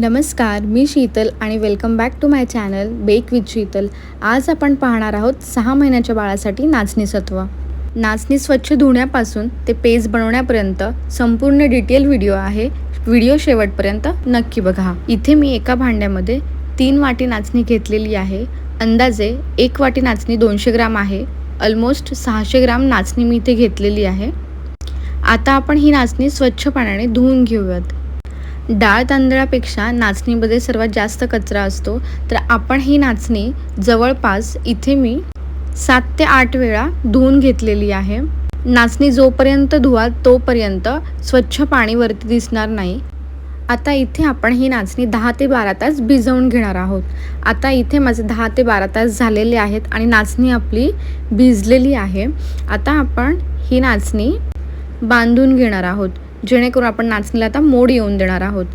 नमस्कार मी शीतल आणि welcome back to my channel bake with Sheetal. आज आपण पाहणार आहोत सहा महिन्याच्या बाळासाठी नाचणी सत्व. नाचणी स्वच्छ धुण्यापासून ते पेज बनवण्यापर्यंत संपूर्ण डिटेल व्हिडिओ आहे. व्हिडिओ शेवटपर्यंत नक्की बघा. इथे मी एका भांड्यामध्ये तीन वाटी नाचणी घेतलेली आहे. अंदाजे एक वाटी नाचणी दोनशे ग्राम आहे. ऑलमोस्ट सहाशे ग्राम नाचणी मी इथे घेतलेली आहे. आता आपण ही नाचणी स्वच्छ पाण्याने धुवून घेऊयात. डाळ तांदळापेक्षा नाचणीमध्ये सर्वात जास्त कचरा असतो. तर आपण ही नाचणी जवळपास इथे मी सात ते आठ वेळा धुवून घेतलेली आहे. नाचणी जोपर्यंत धुवाल तोपर्यंत स्वच्छ पाणीवरती दिसणार नाही. आता इथे आपण ही नाचणी दहा ते बारा तास भिजवून घेणार आहोत. आता इथे माझे दहा ते बारा तास झालेले आहेत आणि नाचणी आपली भिजलेली आहे. आता आपण ही नाचणी बांधून घेणार आहोत. जेणेकरून आपण नाचणीला आता मोड येऊन देणार आहोत.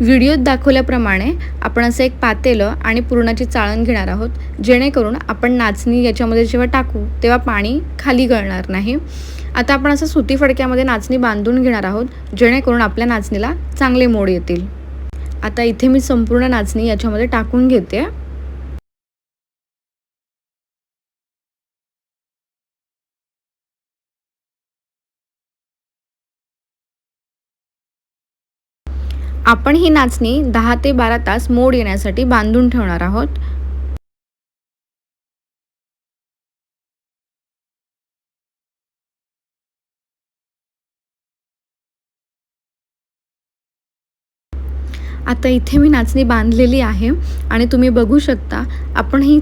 व्हिडिओत दाखवल्याप्रमाणे आपण असं एक पातेलं आणि पुरणाची चाळण घेणार आहोत. जेणेकरून आपण नाचणी याच्यामध्ये जेव्हा टाकू तेव्हा पाणी खाली गळणार नाही. आता आपण असं सुती फडक्यामध्ये नाचणी बांधून घेणार आहोत जेणेकरून आपल्या नाचणीला चांगले मोड येतील. आता इथे मी संपूर्ण नाचणी याच्यामध्ये टाकून घेते. आपण ही नाचणी दहा ते बारा तास मोड येण्यासाठी बांधून ठेवणार आहोत. आता इथे मी नाचणी बांधलेली आहे आणि तुम्ही बघू शकता आपण ही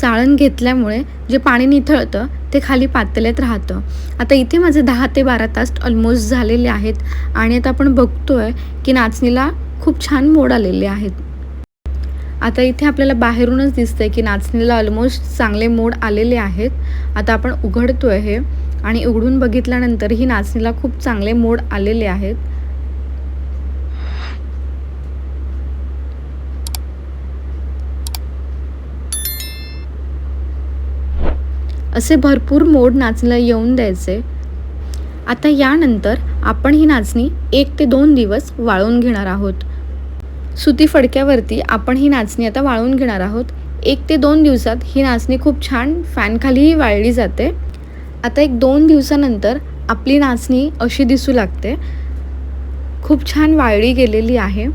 चाळण घेतल्यामुळे जे पाणी निथळतं ते खाली पातेल्यात राहतं. आता इथे माझे दहा ते बारा तास ऑलमोस्ट झालेले आहेत आणि आता आपण बघतोय की नाचणीला खूप छान मोड आलेले आहेत. आता इथे आपल्याला बाहेरूनच दिसतंय की नाचणीला ऑलमोस्ट चांगले मोड आलेले आहेत. आता आपण उघडतोय हे आणि उघडून बघितल्यानंतर ही नाचणीला खूप चांगले मोड आलेले आहेत. असे भरपूर मोड नाचणं येऊन द्यायचे. आता यानंतर आपण ही नाचणी एक ते दोन दिवस वाळवून घेणार आहोत. सुती फडक्यावरती आपण ही नाचणी आता वाळवून घेणार आहोत. एक ते दोन दिवसात ही नाचणी खूप छान फॅनखालीही वाळली जाते. आता एक दोन दिवसानंतर आपली नाचणी अशी दिसू लागते. खूप छान वाळली गेलेली आहे.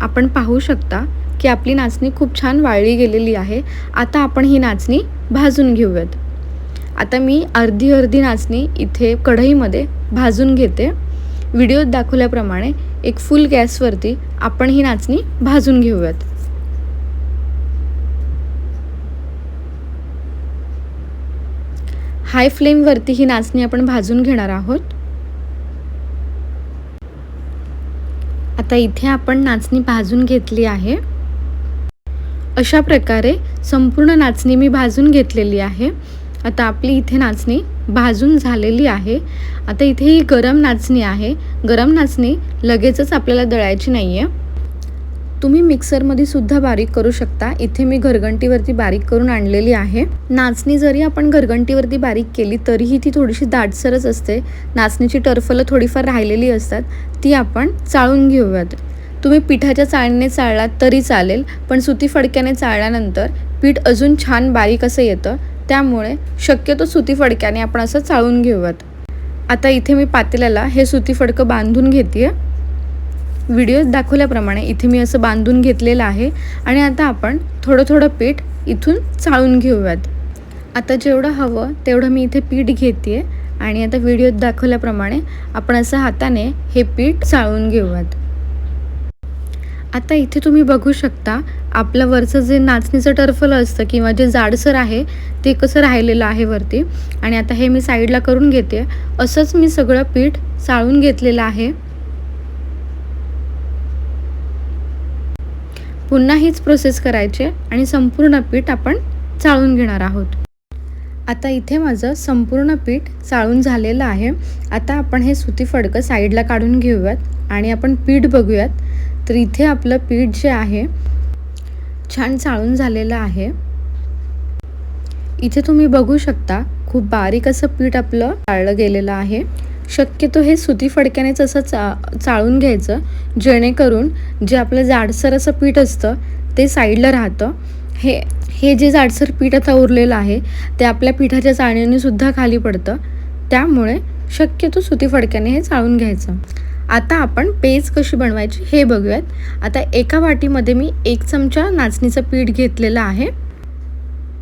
आपण पाहू शकता की आपली नाचणी खूप छान वाळली गेलेली आहे. आता आपण ही नाचणी भाजून घेऊयात. आता मी अर्धी अर्धी नाचणी इथे कढईमध्ये भाजून घेते. व्हिडिओत दाखवल्याप्रमाणे एक फुल गॅसवरती आपण ही नाचणी भाजून घेऊयात. हाय फ्लेमवरती ही नाचणी आपण भाजून घेणार आहोत. आता इथे आपण नाचणी भाजून घेतली आहे. अशा प्रकारे संपूर्ण नाचणी मी भाजून घेतलेली आहे. आता आपली इथे नाचणी भाजून झालेली आहे. आता इथे ही गरम नाचणी आहे. गरम नाचणी लगेचच आपल्याला दळायची नाही आहे तुम्ही मिक्सरमध्ये सुद्धा बारीक करू शकता. इथे मी घरघंटीवरती बारीक करून आणलेली आहे. नाचणी जरी आपण घरघंटीवरती बारीक केली तरीही ती थोडीशी दाटसरच असते. नाचणीची टर्फलं थोडीफार राहिलेली असतात. ती आपण चाळून घेऊयात. तुम्ही पिठाच्या चाळणीने चाळलात तरी चालेल पण सुती फडक्याने चाळल्यानंतर पीठ अजून छान बारीक असं येतं. त्यामुळे शक्यतो सुती फडक्याने आपण असं चाळून घेऊयात. आता इथे मी पातेल्याला हे सुती फडकं बांधून घेते व्हिडिओत दाखवल्याप्रमाणे इथे मी असं बांधून घेतलेलं आहे आणि आता आपण थोडं थोडं पीठ इथून चाळून घेऊयात. आता जेवढं हवं तेवढं मी इथे पीठ घेते आणि आता व्हिडिओत दाखवल्याप्रमाणे आपण असं हाताने हे पीठ चाळून घेऊयात. आता इथे तुम्ही बघू शकता आपलं वरचं जे नाचणीचं टर्फलं असतं किंवा जे जाडसर आहे ते कसं राहिलेलं आहे वरती. आणि आता हे मी साईडला करून घेते. असंच मी सगळं पीठ चाळून घेतलेलं आहे. पुन्हा हीच प्रोसेस करायची आणि संपूर्ण पीठ आपण चाळून घेणार आहोत. आता इथे माझं संपूर्ण पीठ चाळून झालेलं आहे. आता आपण हे सुती फडकं साईडला काढून घेऊयात आणि आपण पीठ बघूयात. तर इथे आपलं पीठ जे आहे छान चाळून झालेलं आहे. इथे तुम्ही बघू शकता खूप बारीक असं पीठ आपलं चाळलं गेलेलं आहे. शक्यतो हे सुती फडक्यानेच असं चा चाळून घ्यायचं जेणेकरून जे आपलं जाडसर असं पीठ असतं ते साईडला राहतं. हे हे जे जाडसर पीठ आता उरलेलं आहे ते आपल्या पिठाच्या चाळणीने सुद्धा खाली पडतं. त्यामुळे शक्यतो सुती फडक्याने हे चाळून घ्यायचं. आता आपण पेज कशी बनवायची हे बघूयात. आता एका वाटीमध्ये मी एक चमचा नाचणीचं पीठ घेतलेलं आहे.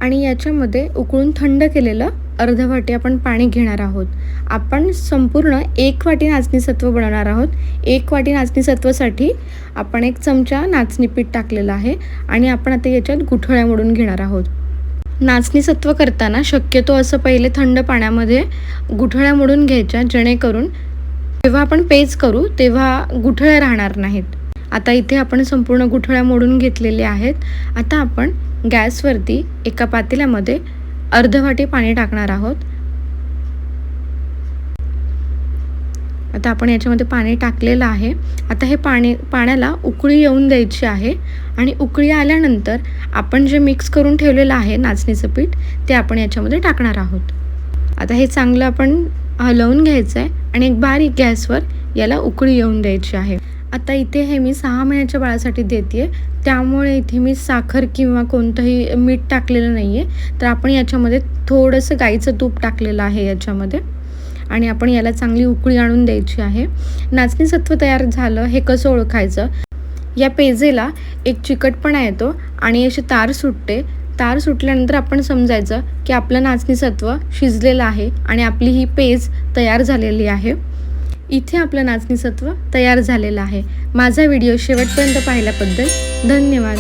आणि याच्यामध्ये उकळून थंड केलेलं अर्धा वाटी आपण पाणी घेणार आहोत. आपण संपूर्ण एक वाटी नाचणी सत्व बनवणार आहोत. एक वाटी नाचणीसत्वासाठी आपण एक चमचा नाचणी पीठ टाकलेलं आहे आणि आपण आता याच्यात गुठळ्या मोडून घेणार आहोत. नाचणी सत्व करताना शक्यतो असं पहिले थंड पाण्यामध्ये गुठळ्या मोडून घ्यायच्या जेणेकरून जेव्हा आपण पेज करू तेव्हा गुठळ्या राहणार नाहीत. आता इथे आपण संपूर्ण गुठळ्या मोडून घेतलेल्या आहेत. आता आपण गॅसवरती एका पातेल्यामध्ये अर्धवाटी पाणी टाकणार आहोत. आता आपण याच्यामध्ये पाणी टाकलेलं आहे. आता हे पाणी पाण्याला उकळी येऊन द्यायची आहे आणि उकळी आल्यानंतर आपण जे मिक्स करून ठेवलेलं आहे नाचणीचं पीठ ते आपण याच्यामध्ये टाकणार आहोत. आता हे चांगलं आपण हलवून घ्यायचं आहे आणि एक बारीक गॅसवर याला उकळी येऊन द्यायची आहे. आता इथे हे मी सहा महिन्याच्या बाळासाठी देते त्यामुळे इथे मी साखर किंवा कोणतंही मीठ टाकलेलं नाही आहे तर आपण याच्यामध्ये थोडंसं गाईचं तूप टाकलेलं आहे याच्यामध्ये. आणि आपण याला चांगली उकळी आणून द्यायची आहे. नाचणी सत्व तयार झालं हे कसं ओळखायचं? या पेजेला एक चिकटपणा येतो आणि अशी तार सुटते. तार सुटल्यानंतर आपण समजायचं की आपलं नाचणी सत्व शिजलेलं आहे आणि आपली ही पेज तयार झालेली आहे. इथे आपलं नाचणी सत्व तयार झालेलं आहे. माझा व्हिडिओ शेवटपर्यंत पाहिल्याबद्दल धन्यवाद.